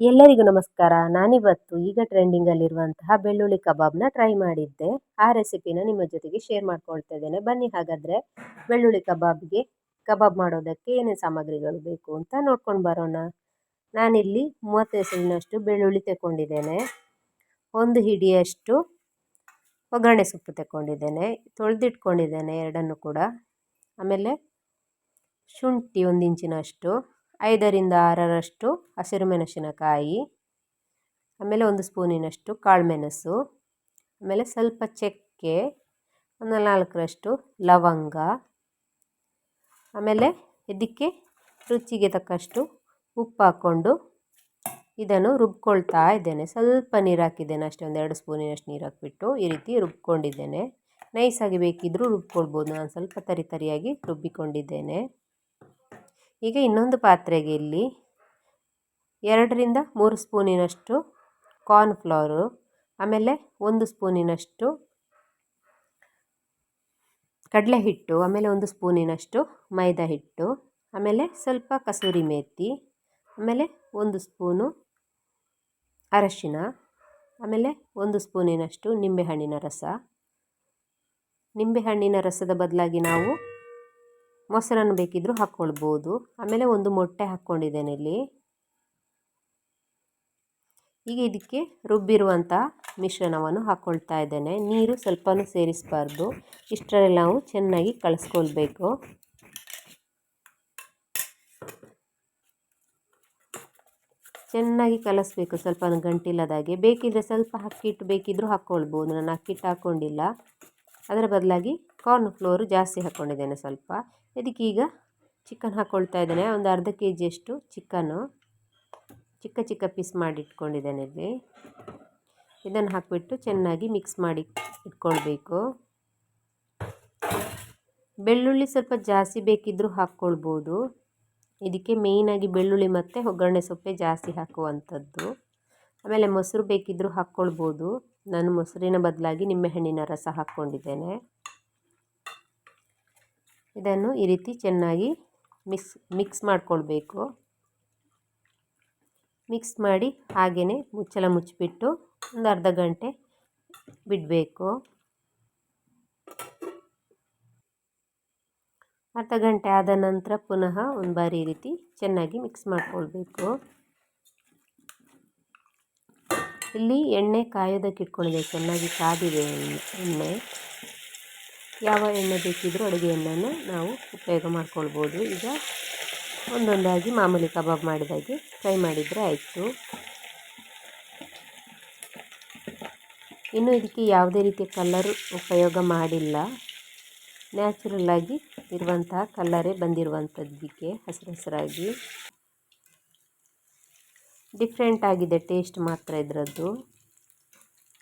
ಎಲ್ಲರಿಗೂ ನಮಸ್ಕಾರ. ನಾನಿವತ್ತು ಈಗ ಟ್ರೆಂಡಿಂಗಲ್ಲಿರುವಂತಹ ಬೆಳ್ಳುಳ್ಳಿ ಕಬಾಬ್ನ ಟ್ರೈ ಮಾಡಿದ್ದೆ. ಆ ರೆಸಿಪಿನ ನಿಮ್ಮ ಜೊತೆಗೆ ಶೇರ್ ಮಾಡ್ಕೊಳ್ತಾ ಇದ್ದೇನೆ. ಬನ್ನಿ ಹಾಗಾದರೆ ಬೆಳ್ಳುಳ್ಳಿ ಕಬಾಬ್ಗೆ ಕಬಾಬ್ ಮಾಡೋದಕ್ಕೆ ಏನೇನು ಸಾಮಗ್ರಿಗಳು ಬೇಕು ಅಂತ ನೋಡ್ಕೊಂಡು ಬರೋಣ. ನಾನಿಲ್ಲಿ ಮೂವತ್ತು ಹೆಸರಿನಷ್ಟು ಬೆಳ್ಳುಳ್ಳಿ ತಗೊಂಡಿದ್ದೇನೆ ಒಂದು ಹಿಡಿಯಷ್ಟು ಒಗ್ಗರಣೆ ಸೊಪ್ಪು ತಗೊಂಡಿದ್ದೇನೆ ತೊಳೆದಿಟ್ಕೊಂಡಿದ್ದೇನೆ ಎರಡನ್ನು ಕೂಡ. ಆಮೇಲೆ ಶುಂಠಿ ಒಂದು ಇಂಚಿನಷ್ಟು. ಐದರಿಂದ ಆರರಷ್ಟು ಹಸಿರು ಮೆಣಸಿನಕಾಯಿ, ಆಮೇಲೆ ಒಂದು ಸ್ಪೂನಿನಷ್ಟು ಕಾಳುಮೆಣಸು, ಆಮೇಲೆ ಸ್ವಲ್ಪ ಚಕ್ಕೆ, ಒಂದು ನಾಲ್ಕರಷ್ಟು ಲವಂಗ, ಆಮೇಲೆ ಇದಕ್ಕೆ ರುಚಿಗೆ ತಕ್ಕಷ್ಟು ಉಪ್ಪು ಹಾಕ್ಕೊಂಡು ಇದನ್ನು ರುಬ್ಕೊಳ್ತಾ ಇದ್ದೇನೆ. ಸ್ವಲ್ಪ ನೀರು ಹಾಕಿದ್ದೇನೆ ಅಷ್ಟೇ ಒಂದೆರಡು ಸ್ಪೂನಿನಷ್ಟು ನೀರು ಹಾಕಿಬಿಟ್ಟು ಈ ರೀತಿ ರುಬ್ಕೊಂಡಿದ್ದೇನೆ. ನೈಸಾಗಿ ಬೇಕಿದ್ದರೂ ರುಬ್ಕೊಳ್ಬೋದು. ನಾನು ಸ್ವಲ್ಪ ತರಿ ತರಿಯಾಗಿ ರುಬ್ಬಿಕೊಂಡಿದ್ದೇನೆ. ಈಗ ಇನ್ನೊಂದು ಪಾತ್ರೆಗೆ ಇಲ್ಲಿ ಎರಡರಿಂದ ಮೂರು ಸ್ಪೂನಿನಷ್ಟು ಕಾರ್ನ್ಫ್ಲವರು ಆಮೇಲೆ ಒಂದು ಸ್ಪೂನಿನಷ್ಟು ಕಡಲೆ ಹಿಟ್ಟು, ಆಮೇಲೆ ಒಂದು ಸ್ಪೂನಿನಷ್ಟು ಮೈದಾ ಹಿಟ್ಟು, ಆಮೇಲೆ ಸ್ವಲ್ಪ ಕಸೂರಿ ಮೇತಿ, ಆಮೇಲೆ ಒಂದು ಸ್ಪೂನು ಅರಶಿನ, ಆಮೇಲೆ ಒಂದು ಸ್ಪೂನಿನಷ್ಟು ನಿಂಬೆಹಣ್ಣಿನ ರಸ. ನಿಂಬೆಹಣ್ಣಿನ ರಸದ ಬದಲಾಗಿ ನಾವು ಮೊಸರನ್ನು ಬೇಕಿದ್ದರೂ ಹಾಕ್ಕೊಳ್ಬೋದು. ಆಮೇಲೆ ಒಂದು ಮೊಟ್ಟೆ ಹಾಕ್ಕೊಂಡಿದ್ದೇನೆ ಇಲ್ಲಿ. ಈಗ ಇದಕ್ಕೆ ರುಬ್ಬಿರುವಂಥ ಮಿಶ್ರಣವನ್ನು ಹಾಕ್ಕೊಳ್ತಾ ಇದ್ದೇನೆ. ನೀರು ಸ್ವಲ್ಪನೂ ಸೇರಿಸಬಾರ್ದು. ಇಷ್ಟರಲ್ಲಿ ನಾವು ಚೆನ್ನಾಗಿ ಕಳಿಸ್ಕೊಳ್ಬೇಕು. ಚೆನ್ನಾಗಿ ಕಲಿಸ್ಬೇಕು. ಸ್ವಲ್ಪ ಗಂಟಿಲ್ಲದಾಗೆ. ಬೇಕಿದ್ದರೆ ಸ್ವಲ್ಪ ಅಕ್ಕಿಟ್ಟು ಬೇಕಿದ್ದರೂ ಹಾಕ್ಕೊಳ್ಬೋದು. ನಾನು ಅಕ್ಕಿಟ್ಟು ಹಾಕ್ಕೊಂಡಿಲ್ಲ. ಅದರ ಬದಲಾಗಿ ಕಾರ್ನ್ ಫ್ಲೋರು ಜಾಸ್ತಿ ಹಾಕ್ಕೊಂಡಿದ್ದೇನೆ ಸ್ವಲ್ಪ. ಇದಕ್ಕೀಗ ಚಿಕನ್ ಹಾಕ್ಕೊಳ್ತಾ ಇದ್ದೇನೆ. ಒಂದು ಅರ್ಧ ಕೆ ಜಿಯಷ್ಟು ಚಿಕನ್ನು ಚಿಕ್ಕ ಚಿಕ್ಕ ಪೀಸ್ ಮಾಡಿ ಇಟ್ಕೊಂಡಿದ್ದೇನೆ ಇಲ್ಲಿ. ಇದನ್ನು ಹಾಕಿಬಿಟ್ಟು ಚೆನ್ನಾಗಿ ಮಿಕ್ಸ್ ಮಾಡಿ ಇಟ್ಕೊಳ್ಬೇಕು. ಬೆಳ್ಳುಳ್ಳಿ ಸ್ವಲ್ಪ ಜಾಸ್ತಿ ಬೇಕಿದ್ದರೂ ಹಾಕ್ಕೊಳ್ಬೋದು. ಇದಕ್ಕೆ ಮೇಯ್ನಾಗಿ ಬೆಳ್ಳುಳ್ಳಿ ಮತ್ತು ಒಗ್ಗರಣೆ ಸೊಪ್ಪೆ ಜಾಸ್ತಿ ಹಾಕುವಂಥದ್ದು. ಆಮೇಲೆ ಮೊಸರು ಬೇಕಿದ್ದರೂ ಹಾಕ್ಕೊಳ್ಬೋದು. ನಾನು ಮೊಸರಿನ ಬದಲಾಗಿ ನಿಂಬೆಹಣ್ಣಿನ ರಸ ಹಾಕ್ಕೊಂಡಿದ್ದೇನೆ. ಇದನ್ನು ಈ ರೀತಿ ಚೆನ್ನಾಗಿ ಮಿಕ್ಸ್ ಮಿಕ್ಸ್ ಮಾಡಿಕೊಳ್ಬೇಕು. ಮಿಕ್ಸ್ ಮಾಡಿ ಹಾಗೆಯೇ ಮುಚ್ಚಲ ಮುಚ್ಚಿಬಿಟ್ಟು ಒಂದು ಅರ್ಧ ಗಂಟೆ ಬಿಡಬೇಕು. ಅರ್ಧ ಗಂಟೆ ಆದ ನಂತರ ಪುನಃ ಒಂದು ಬಾರಿ ಈ ರೀತಿ ಚೆನ್ನಾಗಿ ಮಿಕ್ಸ್ ಮಾಡಿಕೊಳ್ಬೇಕು. ಇಲ್ಲಿ ಎಣ್ಣೆ ಕಾಯೋದಕ್ಕೆ ಇಟ್ಕೊಂಡಿದೆ ಚೆನ್ನಾಗಿ ಕಾದಿದೆ ಎಣ್ಣೆ. ಯಾವ ಎಣ್ಣೆ ಬೇಕಿದ್ದರೂ ಅಡುಗೆ ಎಣ್ಣೆಯನ್ನು ನಾವು ಉಪಯೋಗ ಮಾಡ್ಕೊಳ್ಬೋದು. ಈಗ ಒಂದೊಂದಾಗಿ ಮಾಮೂಲಿ ಕಬಾಬ್ ಮಾಡಿದಾಗೆ ಫ್ರೈ ಮಾಡಿದರೆ ಆಯಿತು. ಇನ್ನು ಇದಕ್ಕೆ ಯಾವುದೇ ರೀತಿಯ ಕಲ್ಲರ್ ಉಪಯೋಗ ಮಾಡಿಲ್ಲ. ನ್ಯಾಚುರಲ್ಲಾಗಿ ಇರುವಂತಹ ಕಲ್ಲರೇ ಬಂದಿರುವಂಥದ್ದಕ್ಕೆ ಹಸಿರು ಹಸಿರಾಗಿ ಡಿಫ್ರೆಂಟ್ ಆಗಿದೆ ಟೇಸ್ಟ್ ಮಾತ್ರ ಇದರದ್ದು.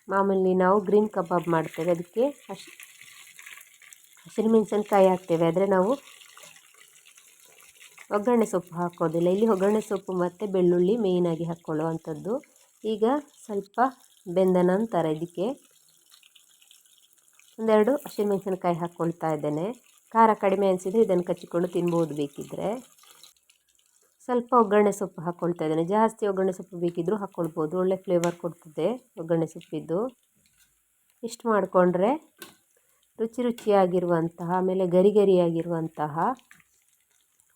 ಮಾಮೂಲಿ ನಾವು ಗ್ರೀನ್ ಕಬಾಬ್ ಮಾಡ್ತೇವೆ. ಅದಕ್ಕೆ ಹಸಿ ಹಸಿರು ಮೆಣಸಿನ್ಕಾಯಿ ಹಾಕ್ತೇವೆ. ಆದರೆ ನಾವು ಒಗ್ಗರಣೆ ಸೊಪ್ಪು ಹಾಕೋದಿಲ್ಲ. ಇಲ್ಲಿ ಒಗ್ಗರಣೆ ಸೊಪ್ಪು ಮತ್ತು ಬೆಳ್ಳುಳ್ಳಿ ಮೇಯ್ನಾಗಿ ಹಾಕ್ಕೊಳ್ಳುವಂಥದ್ದು ಈಗ ಸ್ವಲ್ಪ ಬೆಂದ ನಂತರ ಇದಕ್ಕೆ ಒಂದೆರಡು ಹಸಿಮೆಣಸಿನಕಾಯಿ ಹಾಕ್ಕೊಳ್ತಾ ಇದ್ದೇನೆ. ಖಾರ ಕಡಿಮೆ ಅನಿಸಿದರೆ ಇದನ್ನು ಕಚ್ಚಿಕೊಂಡು ತಿನ್ಬೋದು ಬೇಕಿದ್ದರೆ ಸ್ವಲ್ಪ ಒಗ್ಗರಣೆ ಸೊಪ್ಪು ಹಾಕ್ಕೊಳ್ತಾ ಇದ್ದೇನೆ. ಜಾಸ್ತಿ ಒಗ್ಗರಣೆ ಸೊಪ್ಪು ಬೇಕಿದ್ದರೂ ಹಾಕ್ಕೊಳ್ಬೋದು ಒಳ್ಳೆ ಫ್ಲೇವರ್ ಕೊಡ್ತದೆ ಒಗ್ಗರಣೆ ಸೊಪ್ಪಿದ್ದು. ಇಷ್ಟು ಮಾಡಿಕೊಂಡ್ರೆ ರುಚಿ ರುಚಿಯಾಗಿರುವಂತಹ ಆಮೇಲೆ ಗರಿ ಗರಿಯಾಗಿರುವಂತಹ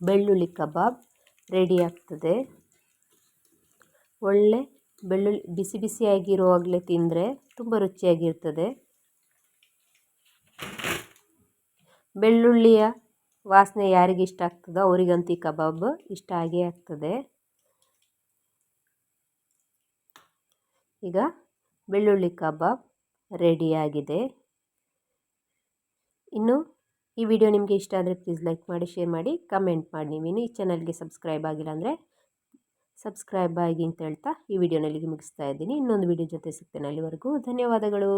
ಬೆಳ್ಳುಳ್ಳಿ ಕಬಾಬ್ ರೆಡಿ ಆಗ್ತದೆ. ಒಳ್ಳೆ ಬೆಳ್ಳುಳ್ಳಿ, ಬಿಸಿ ಬಿಸಿಯಾಗಿರುವಾಗಲೇ ತಿಂದರೆ ತುಂಬ ರುಚಿಯಾಗಿರ್ತದೆ. ಬೆಳ್ಳುಳ್ಳಿಯ ವಾಸನೆ ಯಾರಿಗೆ ಇಷ್ಟ ಆಗ್ತದೋ ಅವರಿಗಂತೂ ಕಬಾಬ್ ಇಷ್ಟ ಆಗೇ ಆಗ್ತದೆ. ಈಗ ಬೆಳ್ಳುಳ್ಳಿ ಕಬಾಬ್ ರೆಡಿಯಾಗಿದೆ ಇನ್ನು ಈ ವಿಡಿಯೋ ನಿಮಗೆ ಇಷ್ಟ ಆದರೆ ಪ್ಲೀಸ್ ಲೈಕ್ ಮಾಡಿ ಶೇರ್ ಮಾಡಿ ಕಮೆಂಟ್ ಮಾಡಿ. ನೀವೇನು ಈ ಚಾನಲ್ಗೆ ಸಬ್ಸ್ಕ್ರೈಬ್ ಆಗಿಲ್ಲ ಅಂದರೆ ಸಬ್ಸ್ಕ್ರೈಬ್ ಆಗಿ ಅಂತ ಹೇಳ್ತಾ ಈ ವಿಡಿಯೋನಲ್ಲಿ ಮುಗಿಸ್ತಾ ಇದ್ದೀನಿ. ಇನ್ನೊಂದು ವಿಡಿಯೋ ಜೊತೆ ಸಿಗ್ತೇನೆ ಅಲ್ಲಿವರೆಗೂ. ಧನ್ಯವಾದಗಳು.